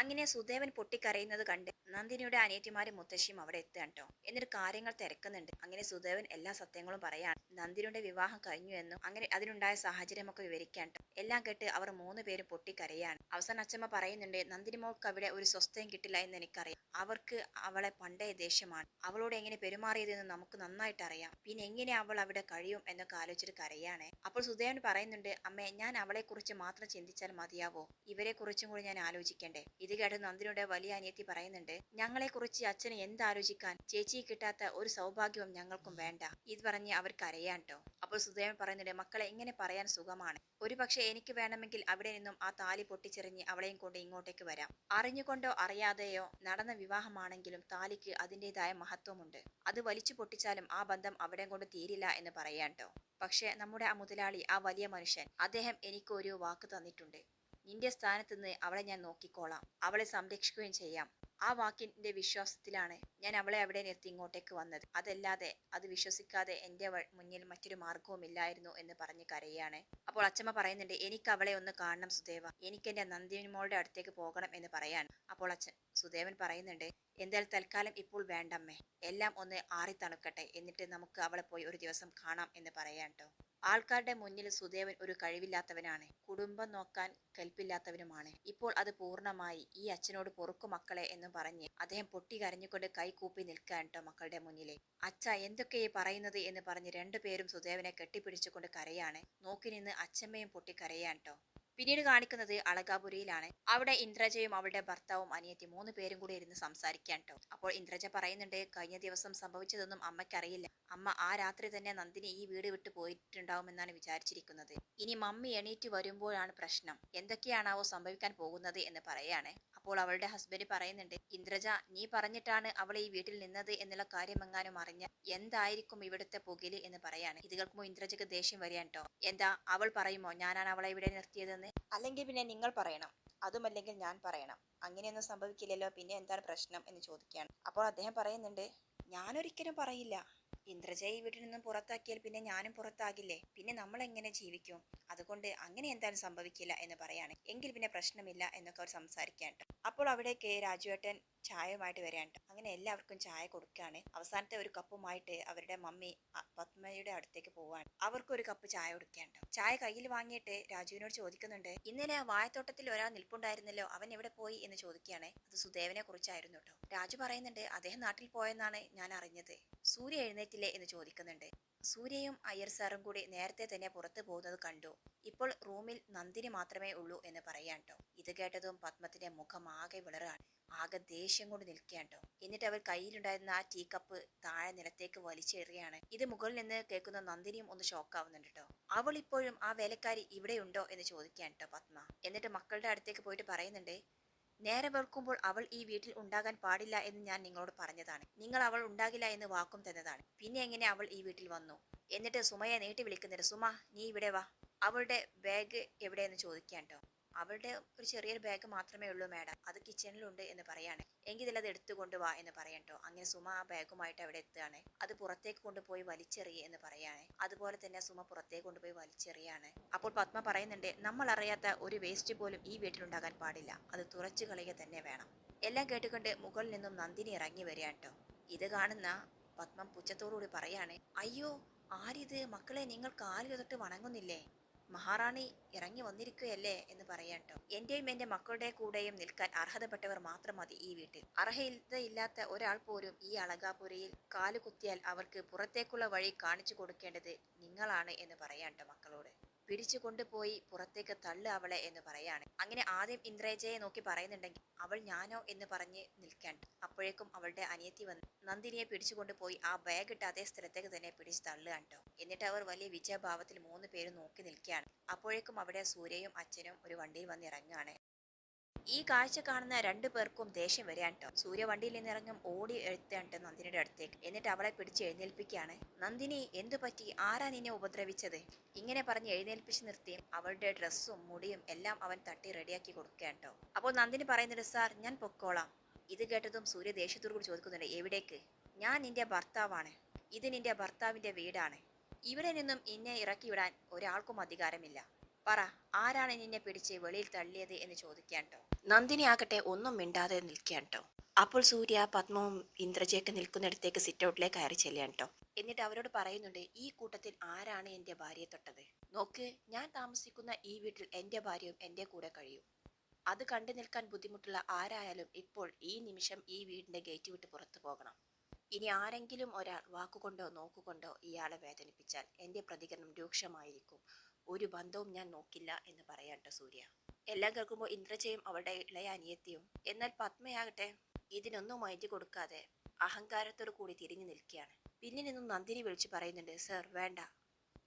അങ്ങനെ സുദേവൻ പൊട്ടിക്കരയുന്നത് കണ്ട് നന്ദിനിയുടെ അനിയത്തിമാരും മുത്തശ്ശിയും അവിടെ എത്തുകയാണ് കേട്ടോ. എന്നിട്ട് കാര്യങ്ങൾ തിരക്കുന്നുണ്ട്. അങ്ങനെ സുദേവൻ എല്ലാ സത്യങ്ങളും പറയാണ്. നന്ദിനിയുടെ വിവാഹം കഴിഞ്ഞു എന്നും അങ്ങനെ അതിനുണ്ടായ സാഹചര്യമൊക്കെ വിവരിക്കാൻ. എല്ലാം കേട്ട് അവർ മൂന്ന് പേരും പൊട്ടിക്കരയാണ്. അവസാന അച്ഛമ്മ പറയുന്നുണ്ട് നന്ദിനി മോൾക്ക് അവിടെ ഒരു സ്വസ്ഥയും കിട്ടില്ല എന്ന് എനിക്കറിയാം. അവർക്ക് അവളെ പണ്ടേ ദേഷ്യമാണ്. അവളോട് എങ്ങനെ പെരുമാറിയതെന്ന് നമുക്ക് നന്നായിട്ട് അറിയാം. പിന്നെ എങ്ങനെ അവൾ അവിടെ കഴിയും എന്നൊക്കെ ആലോചിച്ചിട്ട് കരയാണ്. അപ്പോൾ സുദേവൻ പറയുന്നുണ്ട് അമ്മേ ഞാൻ അവളെ കുറിച്ച് മാത്രം ചിന്തിച്ചാൽ മതിയാവോ? ഇവരെ കുറിച്ചും കൂടി ഞാൻ ആലോചിക്കണ്ടേ? ഇത് കേട്ട് നന്ദിനിയുടെ വലിയ അനിയത്തി പറയുന്നുണ്ട് ഞങ്ങളെ കുറിച്ച് അച്ഛന് എന്താലോചിക്കാൻ ചേച്ചി കിട്ടാത്ത ഒരു സൗഭാഗ്യവും ഞങ്ങൾക്കും വേണ്ട. ഇത് പറഞ്ഞ് അവർ കരയാട്ടോ അപ്പോൾ സുദേവൻ പറയുന്നുണ്ട് മക്കളെ ഇങ്ങനെ പറയാൻ സുഖമാണ്. ഒരു പക്ഷേ എനിക്ക് വേണമെങ്കിൽ അവിടെ നിന്നും ആ താലി പൊട്ടിച്ചെറിഞ്ഞ് അവളെയും കൊണ്ട് ഇങ്ങോട്ടേക്ക് വരാം. അറിഞ്ഞുകൊണ്ടോ അറിയാതെയോ നടന്ന വിവാഹമാണെങ്കിലും താലിക്ക് അതിന്റെതായ മഹത്വമുണ്ട്. അത് വലിച്ചു പൊട്ടിച്ചാലും ആ ബന്ധം അവിടെ കൊണ്ട് തീരില്ല എന്ന് പറയാട്ടോ പക്ഷേ നമ്മുടെ ആ മുതലാളി ആ വലിയ മനുഷ്യൻ അദ്ദേഹം എനിക്കൊരു വാക്ക് തന്നിട്ടുണ്ട്. നിന്റെ സ്ഥാനത്ത് നിന്ന് അവളെ ഞാൻ നോക്കിക്കോളാം. അവളെ സംരക്ഷിക്കുകയും ചെയ്യാം. ആ വാക്കിന്റെ വിശ്വാസത്തിലാണ് ഞാൻ അവളെ അവിടെ നിർത്തി ഇങ്ങോട്ടേക്ക് വന്നത്. അതല്ലാതെ അത് വിശ്വസിക്കാതെ എന്റെ മുന്നിൽ മറ്റൊരു മാർഗവുമില്ലായിരുന്നു എന്ന് പറഞ്ഞ് കരയാണ് അപ്പോൾ അച്ഛമ്മ പറയുന്നുണ്ട് എനിക്ക് അവളെ ഒന്ന് കാണണം സുദേവ. എനിക്ക് എന്റെ നന്ദിമോളുടെ അടുത്തേക്ക് പോകണം എന്ന് പറയാൻ അപ്പോൾ അച്ഛൻ സുദേവൻ പറയുന്നുണ്ട് എന്തായാലും തൽക്കാലം ഇപ്പോൾ വേണ്ടമ്മേ. എല്ലാം ഒന്ന് ആറി തണുക്കട്ടെ എന്നിട്ട് നമുക്ക് അവളെ പോയി ഒരു ദിവസം കാണാം എന്ന് പറയാൻ ട്ടോ. ആൾക്കാരുടെ മുന്നിൽ സുദേവൻ ഒരു കഴിവില്ലാത്തവനാണ്. കുടുംബം നോക്കാൻ കൽപ്പില്ലാത്തവനുമാണ്. ഇപ്പോൾ അത് പൂർണമായി ഈ അച്ഛനോട് പൊറുക്കു മക്കളെ എന്ന് പറഞ്ഞ് അദ്ദേഹം പൊട്ടി കരഞ്ഞുകൊണ്ട് കൈകൂപ്പി നിൽക്കാൻ കേട്ടോ മക്കളുടെ മുന്നിലെ. അച്ഛ എന്തൊക്കെയാ പറയുന്നത് എന്ന് പറഞ്ഞ് രണ്ടുപേരും സുദേവനെ കെട്ടിപ്പിടിച്ചുകൊണ്ട് കരയാണ്. നോക്കി നിന്ന് അച്ഛമ്മയും പൊട്ടി കരയാൻ ട്ടോ. പിന്നീട് കാണിക്കുന്നത് അളകാപുരിയിലാണ്. അവിടെ ഇന്ദ്രജയും അവളുടെ ഭർത്താവും അനിയത്തി മൂന്ന് പേരും കൂടി ഇരുന്ന് സംസാരിക്കാൻ കേട്ടോ അപ്പോൾ ഇന്ദ്രജ പറയുന്നുണ്ട് കഴിഞ്ഞ ദിവസം സംഭവിച്ചതൊന്നും അമ്മയ്ക്കറിയില്ല. അമ്മ ആ രാത്രി തന്നെ നന്ദിനി ഈ വീട് വിട്ടു പോയിട്ടുണ്ടാവുമെന്നാണ് വിചാരിച്ചിരിക്കുന്നത്. ഇനി മമ്മി എണീറ്റ് വരുമ്പോഴാണ് പ്രശ്നം. എന്തൊക്കെയാണാവോ സംഭവിക്കാൻ പോകുന്നത് എന്ന് പറയാണ്. അപ്പോൾ അവളുടെ ഹസ്ബൻഡ് പറയുന്നുണ്ട് ഇന്ദ്രജ നീ പറഞ്ഞിട്ടാണ് അവൾ ഈ വീട്ടിൽ നിന്നത് എന്നുള്ള കാര്യമെങ്ങാനും അറിഞ്ഞ എന്തായിരിക്കും ഇവിടുത്തെ പുകിൽ എന്ന് പറയാണ്. ഇത് കേൾക്കുമ്പോൾ ഇന്ദ്രജക്ക് ദേഷ്യം വരികയാണ് കേട്ടോ എന്താ അവൾ പറയുമോ ഞാനാണ് അവളെ ഇവിടെ നിർത്തിയതെന്ന്? അല്ലെങ്കിൽ പിന്നെ നിങ്ങൾ പറയണം. അതുമല്ലെങ്കിൽ ഞാൻ പറയണം. അങ്ങനെയൊന്നും സംഭവിക്കില്ലല്ലോ പിന്നെ എന്താണ് പ്രശ്നം? എന്ന് ചോദിക്കുകയാണ്. അപ്പോൾ അദ്ദേഹം പറയുന്നുണ്ട് ഞാനൊരിക്കലും പറയില്ല. ഇന്ദ്രജയെ വീട്ടിൽ നിന്നും പുറത്താക്കിയാൽ പിന്നെ ഞാനും പുറത്താകില്ലേ? പിന്നെ നമ്മൾ എങ്ങനെ ജീവിക്കും? അതുകൊണ്ട് അങ്ങനെ എന്തായാലും സംഭവിക്കില്ല എന്ന് പറയാണ്. എങ്കിൽ പിന്നെ പ്രശ്നമില്ല എന്നൊക്കെ അവർ സംസാരിക്കാണ്ട് അപ്പോൾ അപ്പോൾ അവിടേക്ക് രാജുവേട്ടൻ ചായയുമായിട്ട് വരാണ്ട് അങ്ങനെ എല്ലാവർക്കും ചായ കൊടുക്കുകയാണ്. അവസാനത്തെ ഒരു കപ്പുമായിട്ട് അവരുടെ മമ്മി പത്മയുടെ അടുത്തേക്ക് പോവാണ് അവർക്ക് ഒരു കപ്പ് ചായ കൊടുക്കാണ്ടോ ചായ കയ്യിൽ വാങ്ങിയിട്ട് രാജുവിനോട് ചോദിക്കുന്നുണ്ട് ഇന്നലെ ആ വായത്തോട്ടത്തിൽ ഒരാൾ നിൽപ്പുണ്ടായിരുന്നല്ലോ? അവൻ എവിടെ പോയി? എന്ന് ചോദിക്കുകയാണ്. അത് സുദേവനെ കുറിച്ചായിരുന്നു കേട്ടോ രാജു പറയുന്നുണ്ട് അദ്ദേഹം നാട്ടിൽ പോയെന്നാണ് ഞാൻ അറിഞ്ഞത്. സൂര്യ എഴുന്നേറ്റില്ലേ എന്ന് ചോദിക്കുന്നുണ്ട്. സൂര്യയും അയ്യർ സാറും കൂടി നേരത്തെ തന്നെ പുറത്തു പോകുന്നത് കണ്ടു. ഇപ്പോൾ റൂമിൽ നന്ദിനി മാത്രമേ ഉള്ളൂ എന്ന് പറയാൻ കേട്ടോ ഇത് കേട്ടതും പത്മത്തിന്റെ മുഖം ആകെ വിളറാണ്. ആകെ ദേഷ്യം കൊണ്ട് നിൽക്കുകയാണ് കേട്ടോ എന്നിട്ട് അവർ കയ്യിലുണ്ടായിരുന്ന ആ ടീ കപ്പ് താഴെ നിലത്തേക്ക് വലിച്ചെറിയാണ് ഇത് മുകളിൽ നിന്ന് കേൾക്കുന്ന നന്ദിനിയും ഒന്ന് ഷോക്കാവുന്നുണ്ട് കേട്ടോ അവൾ ഇപ്പോഴും ആ വേലക്കാരി ഇവിടെയുണ്ടോ എന്ന് ചോദിക്കാൻ കേട്ടോ പത്മ. എന്നിട്ട് മക്കളുടെ അടുത്തേക്ക് പോയിട്ട് പറയുന്നുണ്ട് നേരെ വെളുക്കുമ്പോൾ അവൾ ഈ വീട്ടിൽ ഉണ്ടാകാൻ പാടില്ല എന്ന് ഞാൻ നിങ്ങളോട് പറഞ്ഞതാണ്. നിങ്ങൾ അവൾ ഉണ്ടാകില്ല എന്ന് വാക്കും തന്നതാണ്. പിന്നെ എങ്ങനെ അവൾ ഈ വീട്ടിൽ വന്നു? എന്നിട്ട് സുമയെ നീട്ടി വിളിക്കുന്നുണ്ട് സുമ നീ ഇവിടെ വാ. അവളുടെ ബാഗ് എവിടെയെന്ന് ചോദിക്കാൻ ട്ടോ. അവളുടെ ഒരു ചെറിയൊരു ബാഗ് മാത്രമേ ഉള്ളൂ മാഡം അത് കിച്ചണിലുണ്ട് എന്ന് പറയാണ്. എങ്കിൽ ഇതിലത് എടുത്തു കൊണ്ടുവാ എന്ന് പറയട്ടോ അങ്ങനെ സുമ ആ ബാഗുമായിട്ട് അവിടെ എത്തുകയാണ്. അത് പുറത്തേക്ക് കൊണ്ടുപോയി വലിച്ചെറിയ എന്ന് പറയാണ്. അതുപോലെ തന്നെ സുമ പുറത്തേക്ക് കൊണ്ടുപോയി വലിച്ചെറിയാണ്. അപ്പോൾ പത്മ പറയുന്നുണ്ട് നമ്മൾ അറിയാത്ത ഒരു വേസ്റ്റ് പോലും ഈ വീട്ടിലുണ്ടാകാൻ പാടില്ല. അത് തുറച്ചു കളയുക തന്നെ വേണം. എല്ലാം കേട്ടുകൊണ്ട് മുകളിൽ നിന്നും നന്ദിനി ഇറങ്ങി വരിക കേട്ടോ ഇത് കാണുന്ന പത്മം പുച്ഛത്തോടുകൂടി പറയാണ് അയ്യോ ആരിത്? മക്കളെ നിങ്ങൾ കാലിൽ തൊട്ട് വണങ്ങുന്നില്ലേ? മഹാറാണി ഇറങ്ങി വന്നിരിക്കുകയല്ലേ എന്ന് പറയാട്ടോ എന്റെയും എന്റെ മക്കളുടെ കൂടെയും നിൽക്കാൻ അർഹതപ്പെട്ടവർ മാത്രം മതി ഈ വീട്ടിൽ. അർഹതയില്ലാത്ത ഒരാൾ പോലും ഈ അളകാപുരയിൽ കാലുകുത്തിയാൽ അവർക്ക് പുറത്തേക്കുള്ള വഴി കാണിച്ചു കൊടുക്കേണ്ടത് നിങ്ങളാണ് എന്ന് പറയാട്ടോ മക്കളോട്. പിടിച്ചു കൊണ്ടുപോയി പുറത്തേക്ക് തള്ളു അവളെ എന്ന് പറയാണ്. അങ്ങനെ ആദ്യം ഇന്ദ്രജയെ നോക്കി പറയുന്നുണ്ടെങ്കിൽ അവൾ ഞാനോ എന്ന് പറഞ്ഞ് നിൽക്കേണ്ട അപ്പോഴേക്കും അവളുടെ അനിയത്തി വന്ന് നന്ദിനിയെ പിടിച്ചു കൊണ്ടുപോയി ആ ബാഗ് ഇട്ട് അതേ സ്ഥലത്തേക്ക് തന്നെ പിടിച്ച് തള്ളുകയാണ് ട്ടോ എന്നിട്ട് അവർ വലിയ വിജയഭാവത്തിൽ മൂന്ന് പേരും നോക്കി നിൽക്കുകയാണ്. അപ്പോഴേക്കും അവിടെ സൂര്യയും അച്ഛനും ഒരു വണ്ടിയിൽ വന്ന് ഇറങ്ങുകയാണ് ഈ കാഴ്ച കാണുന്ന രണ്ടു പേർക്കും ദേഷ്യം വരികയാണ് ട്ടോ. സൂര്യ വണ്ടിയിൽ നിന്നിറങ്ങും ഓടി എഴുത്തുണ്ട് നന്ദിനിയുടെ അടുത്തേക്ക്. എന്നിട്ട് അവളെ പിടിച്ച് എഴുന്നേൽപ്പിക്കുകയാണ്. നന്ദിനി എന്തു പറ്റി? ആരാ നിന്നെ ഉപദ്രവിച്ചത്? ഇങ്ങനെ പറഞ്ഞ് എഴുന്നേൽപ്പിച്ച് നിർത്തി അവളുടെ ഡ്രസ്സും മുടിയും എല്ലാം അവൻ തട്ടി റെഡിയാക്കി കൊടുക്കുകയാണ് കേട്ടോ അപ്പോൾ നന്ദിനി പറയുന്നുണ്ട് സാർ ഞാൻ പൊക്കോളാം. ഇത് കേട്ടതും സൂര്യ ദേഷ്യത്തോടു കൂടി ചോദിക്കുന്നുണ്ട് എവിടേക്ക്? ഞാൻ നിന്റെ ഭർത്താവാണ്. ഇത് നിന്റെ ഭർത്താവിന്റെ വീടാണ്. ഇവിടെ നിന്നും എന്നെ ഇറക്കി വിടാൻ ഒരാൾക്കും അധികാരമില്ല. പറ ആരാണ് നിന്നെ പിടിച്ച് വെളിയിൽ തള്ളിയത് എന്ന് ചോദിക്കാൻ ട്ടോ. നന്ദിനി ആകട്ടെ ഒന്നും മിണ്ടാതെ നിൽക്കാട്ടോ കേട്ടോ അപ്പോൾ സൂര്യ പത്മവും ഇന്ദ്രജയൊക്കെ നിൽക്കുന്നിടത്തേക്ക് സിറ്റ് ഔട്ടിലേക്ക് കയറി ചെല്ലാട്ടോ എന്നിട്ട് അവരോട് പറയുന്നുണ്ട് ഈ കൂട്ടത്തിൽ ആരാണ് എന്റെ ഭാര്യയെ തൊട്ടത്? നോക്ക് ഞാൻ താമസിക്കുന്ന ഈ വീട്ടിൽ എന്റെ ഭാര്യയും എന്റെ കൂടെ കഴിയും. അത് കണ്ടു നിൽക്കാൻ ബുദ്ധിമുട്ടുള്ള ആരായാലും ഇപ്പോൾ ഈ നിമിഷം ഈ വീടിന്റെ ഗേറ്റ് വിട്ട് പുറത്തു പോകണം. ഇനി ആരെങ്കിലും ഒരാൾ വാക്കുകൊണ്ടോ നോക്കുകൊണ്ടോ ഇയാളെ വേദനിപ്പിച്ചാൽ എന്റെ പ്രതികരണം രൂക്ഷമായിരിക്കും. ഒരു ബന്ധവും ഞാൻ നോക്കില്ല എന്ന് പറയാട്ടോ സൂര്യ. എല്ലാം കേൾക്കുമ്പോൾ ഇന്ദ്രജയും അവളുടെ ഇളയ അനിയത്തിയും എന്നാൽ പത്മയാകട്ടെ ഇതിനൊന്നും മൈൻഡ് കൊടുക്കാതെ അഹങ്കാരത്തോടു കൂടി തിരിഞ്ഞു നിൽക്കുകയാണ്. പിന്നിൽ നിന്നും നന്ദിനി വിളിച്ച് പറയുന്നുണ്ട് സർ വേണ്ട.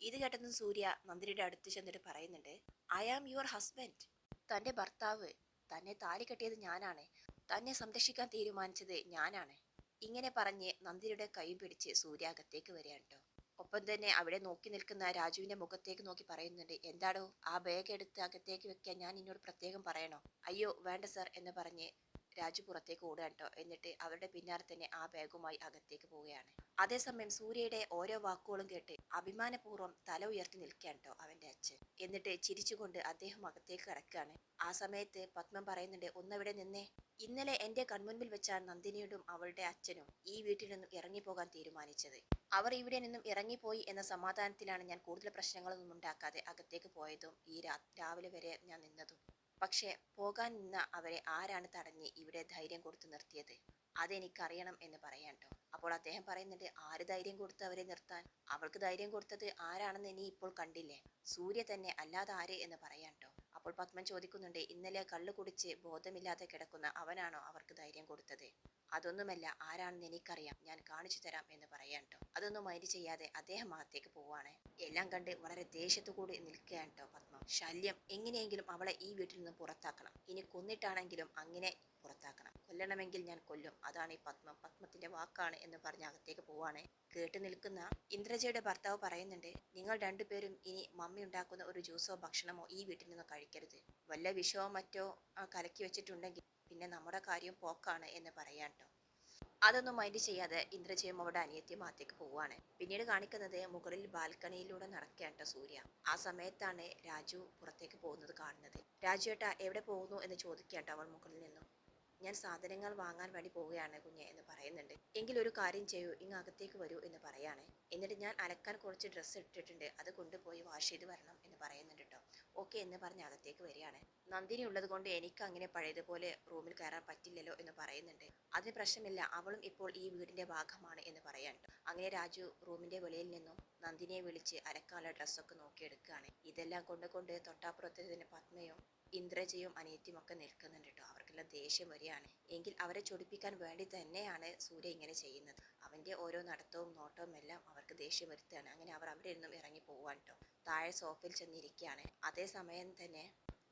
ഇത് കേട്ടതും സൂര്യ നന്ദിനിയുടെ അടുത്ത് ചെന്നിട്ട് പറയുന്നുണ്ട് ഐ ആം യുവർ ഹസ്ബൻഡ്. തന്റെ ഭർത്താവ് തന്നെ താലി കെട്ടിയത് ഞാനാണ്. തന്നെ സംരക്ഷിക്കാൻ തീരുമാനിച്ചത് ഞാനാണ്. ഇങ്ങനെ പറഞ്ഞ് നന്ദിനിയുടെ കൈ പിടിച്ച് സൂര്യ അകത്തേക്ക് കേട്ടോ ഒപ്പം തന്നെ അവിടെ നോക്കി നിൽക്കുന്ന രാജുവിന്റെ മുഖത്തേക്ക് നോക്കി പറയുന്നുണ്ട് എന്താടോ ആ ബാഗ് എടുത്ത് അകത്തേക്ക് വെക്കാൻ ഞാൻ നിന്നോട് പ്രത്യേകം പറയണോ? അയ്യോ വേണ്ട സർ എന്ന് പറഞ്ഞ് രാജു പുറത്തേക്ക് ഓടുക കേട്ടോ. എന്നിട്ട് അവരുടെ പിന്നാലെ തന്നെ ആ ബാഗുമായി അകത്തേക്ക് പോവുകയാണ്. അതേസമയം സൂര്യയുടെ ഓരോ വാക്കുകളും കേട്ട് അഭിമാനപൂർവം തല ഉയർത്തി നിൽക്കുകയാണ് കേട്ടോ അവന്റെ അച്ഛൻ. എന്നിട്ട് ചിരിച്ചുകൊണ്ട് അദ്ദേഹം അകത്തേക്ക് കിടക്കുകയാണ്. ആ സമയത്ത് പത്മം പറയുന്നുണ്ട് ഒന്നവിടെ നിന്നേ? ഇന്നലെ എന്റെ കൺമുൻപിൽ വെച്ചാണ് നന്ദിനിയോടും അവളുടെ അച്ഛനും ഈ വീട്ടിൽ നിന്നും ഇറങ്ങിപ്പോകാൻ തീരുമാനിച്ചത്. അവർ ഇവിടെ നിന്നും ഇറങ്ങിപ്പോയി എന്ന സമാധാനത്തിലാണ് ഞാൻ കൂടുതൽ പ്രശ്നങ്ങളൊന്നും ഉണ്ടാക്കാതെ അകത്തേക്ക് പോയതും ഈ രാവിലെ വരെ ഞാൻ നിന്നതും. പക്ഷേ പോകാൻ നിന്ന അവരെ ആരാണ് തടഞ്ഞ് ഇവിടെ ധൈര്യം കൊടുത്ത് നിർത്തിയത്? അതെനിക്കറിയണം എന്ന് പറയാൻ അപ്പോൾ അദ്ദേഹം പറയുന്നുണ്ട് ആര് ധൈര്യം കൊടുത്ത് അവരെ നിർത്താൻ? അവൾക്ക് ധൈര്യം കൊടുത്തത് ആരാണെന്ന് ഇനി ഇപ്പോൾ കണ്ടില്ലേ? സൂര്യ തന്നെ അല്ലാതെ ആര്? എന്ന് പറയാൻ അപ്പോൾ പത്മൻ ചോദിക്കുന്നുണ്ട് ഇന്നലെ കള്ളു കുടിച്ച് ബോധമില്ലാതെ കിടക്കുന്ന അവനാണോ അവർക്ക് ധൈര്യം കൊടുത്തത്? അതൊന്നുമല്ല ആരാണെന്ന് എനിക്കറിയാം. ഞാൻ കാണിച്ചു തരാം എന്ന് പറയാൻ ട്ടോ. അതൊന്നും മൈൻഡ് ചെയ്യാതെ അദ്ദേഹം അകത്തേക്ക് പോവാണ് എല്ലാം കണ്ട് വളരെ ദേഷ്യത്തുകൂടി നിൽക്കുകയാണ് ട്ടോ പത്മ. ശല്യം എങ്ങനെയെങ്കിലും അവളെ ഈ വീട്ടിൽ നിന്ന് പുറത്താക്കണം. ഇനി കൊന്നിട്ടാണെങ്കിലും അങ്ങനെ പുറത്താക്കണം. കൊല്ലണമെങ്കിൽ ഞാൻ കൊല്ലും. അതാണ് ഈ പത്മം. പത്മത്തിന്റെ വാക്കാണ് എന്ന് പറഞ്ഞ് അകത്തേക്ക് പോവാണ് കേട്ടു നിൽക്കുന്ന ഇന്ദ്രജയുടെ ഭർത്താവ് പറയുന്നുണ്ട് നിങ്ങൾ രണ്ടുപേരും ഇനി മമ്മി ഉണ്ടാക്കുന്ന ഒരു ജ്യൂസോ ഭക്ഷണമോ ഈ വീട്ടിൽ നിന്ന് കഴിക്കരുത്. വല്ല വിഷമോ മറ്റോ കലക്കി വെച്ചിട്ടുണ്ടെങ്കിൽ പിന്നെ നമ്മുടെ കാര്യം പോക്കാണ് എന്ന് പറയാൻ കേട്ടോ അതൊന്നും മൈൻഡ് ചെയ്യാതെ ഇന്ദ്രജയും അവിടെ അനിയത്തി അകത്തേക്ക് പോവാണ് പിന്നീട് കാണിക്കുന്നത് മുകളിൽ ബാൽക്കണിയിലൂടെ നടക്കുകയാണ് സൂര്യ. ആ സമയത്താണ് രാജു പുറത്തേക്ക് പോകുന്നത് കാണുന്നത്. രാജു ഏട്ടാ എവിടെ പോകുന്നു എന്ന് ചോദിക്കുകയാണ് അവൾ മുകളിൽ നിന്നും. ഞാൻ സാധനങ്ങൾ വാങ്ങാൻ വേണ്ടി പോവുകയാണ് കുഞ്ഞെ എന്ന് പറയുന്നുണ്ട്. എങ്കിൽ ഒരു കാര്യം ചെയ്യൂ ഇങ്ങ് അകത്തേക്ക് വരൂ എന്ന് പറയാണ്. എന്നിട്ട് ഞാൻ അലക്കാൻ കുറച്ച് ഡ്രസ്സ് ഇട്ടിട്ടുണ്ട്. അത് കൊണ്ടുപോയി വാഷ് ചെയ്ത് വരണം എന്ന് പറയുന്നുണ്ട് കേട്ടോ ഓക്കെ എന്ന് പറഞ്ഞ് അകത്തേക്ക് വരികയാണ്. നന്ദിനി ഉള്ളത് കൊണ്ട് എനിക്ക് അങ്ങനെ പഴയതുപോലെ റൂമിൽ കയറാൻ പറ്റില്ലല്ലോ എന്ന് പറയുന്നുണ്ട്. അതിന് പ്രശ്നമില്ല അവളും ഇപ്പോൾ ഈ വീടിന്റെ ഭാഗമാണ് എന്ന് പറയാൻ. അങ്ങനെ രാജു റൂമിന്റെ വെളിയിൽ നിന്നും നന്ദിനിയെ വിളിച്ച് അരക്കാല ഡ്രസ്സൊക്കെ നോക്കിയെടുക്കുകയാണ്. ഇതെല്ലാം കൊണ്ട് കൊണ്ട് തൊട്ടാപ്പുറത്ത് തന്നെ പത്മയും ഇന്ദ്രജയും അനിയത്തിയും ഒക്കെ നിൽക്കുന്നുണ്ട് കേട്ടോ. അവർക്കെല്ലാം ദേഷ്യം വരികയാണ്. എങ്കിൽ അവരെ ചൊടിപ്പിക്കാൻ വേണ്ടി തന്നെയാണ് സൂര്യ ഇങ്ങനെ ചെയ്യുന്നത്. അവന്റെ ഓരോ നടത്തവും നോട്ടവും എല്ലാം അവർക്ക് ദേഷ്യം വരുത്തുകയാണ്. അങ്ങനെ അവർ അവിടെ നിന്നും ഇറങ്ങി പോവാൻ കേട്ടോ. താഴെ സോഫയിൽ ചെന്നിരിക്കുകയാണ്. അതേസമയം തന്നെ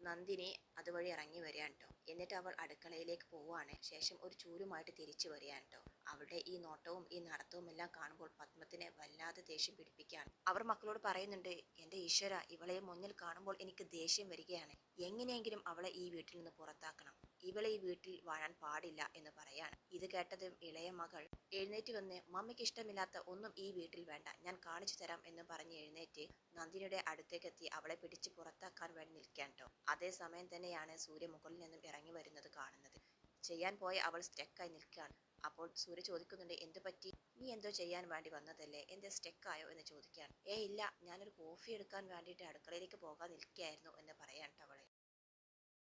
നന്ദിനി അതുവഴി ഇറങ്ങി വരികയാണ് കേട്ടോ എന്നിട്ട് അവൾ അടുക്കളയിലേക്ക് പോവുകയാണ്. ശേഷം ഒരു ചൂലുമായിട്ട് തിരിച്ചു വരികയാണ് കേട്ടോ അവളുടെ ഈ നോട്ടവും ഈ നടത്തവും എല്ലാം കാണുമ്പോൾ പത്മത്തിനെ വല്ലാതെ ദേഷ്യം പിടിപ്പിക്കുകയാണ്. അവർ മക്കളോട് പറയുന്നുണ്ട് എന്റെ ഈശ്വര ഇവളെ മുന്നിൽ കാണുമ്പോൾ എനിക്ക് ദേഷ്യം വരികയാണ്. എങ്ങനെയെങ്കിലും അവളെ ഈ വീട്ടിൽ നിന്ന് പുറത്താക്കണം. ഇവളെ ഈ വീട്ടിൽ വാഴാൻ പാടില്ല എന്ന് പറയാണ്. ഇത് കേട്ടതും ഇളയ മകൾ. എഴുന്നേറ്റ് വന്ന് മമ്മിക്ക് ഇഷ്ടമില്ലാത്ത ഒന്നും ഈ വീട്ടിൽ വേണ്ട. ഞാൻ കാണിച്ചു തരാം എന്ന് പറഞ്ഞ് എഴുന്നേറ്റ് നന്ദിനിയുടെ അടുത്തേക്കെത്തി അവളെ പിടിച്ച് പുറത്താക്കാൻ വേണ്ടി നിൽക്കാൻ കേട്ടോ അതേസമയം തന്നെയാണ് സൂര്യ മുകളിൽ നിന്നും ഇറങ്ങി വരുന്നത് കാണുന്നത്. ചെയ്യാൻ പോയ അവൾ സ്റ്റെക്കായി നിൽക്കുകയാണ്. അപ്പോൾ സൂര്യ ചോദിക്കുന്നുണ്ട് എന്ത് പറ്റി? നീ എന്തോ ചെയ്യാൻ വേണ്ടി വന്നതല്ലേ? എന്തേ സ്റ്റെക്കായോ എന്ന് ചോദിക്കുകയാണ്. ഏ ഇല്ല. ഞാനൊരു കോഫി എടുക്കാൻ വേണ്ടിയിട്ട് അടുക്കളയിലേക്ക് പോകാൻ നിൽക്കുകയായിരുന്നു എന്ന് പറയാൻ അവൾ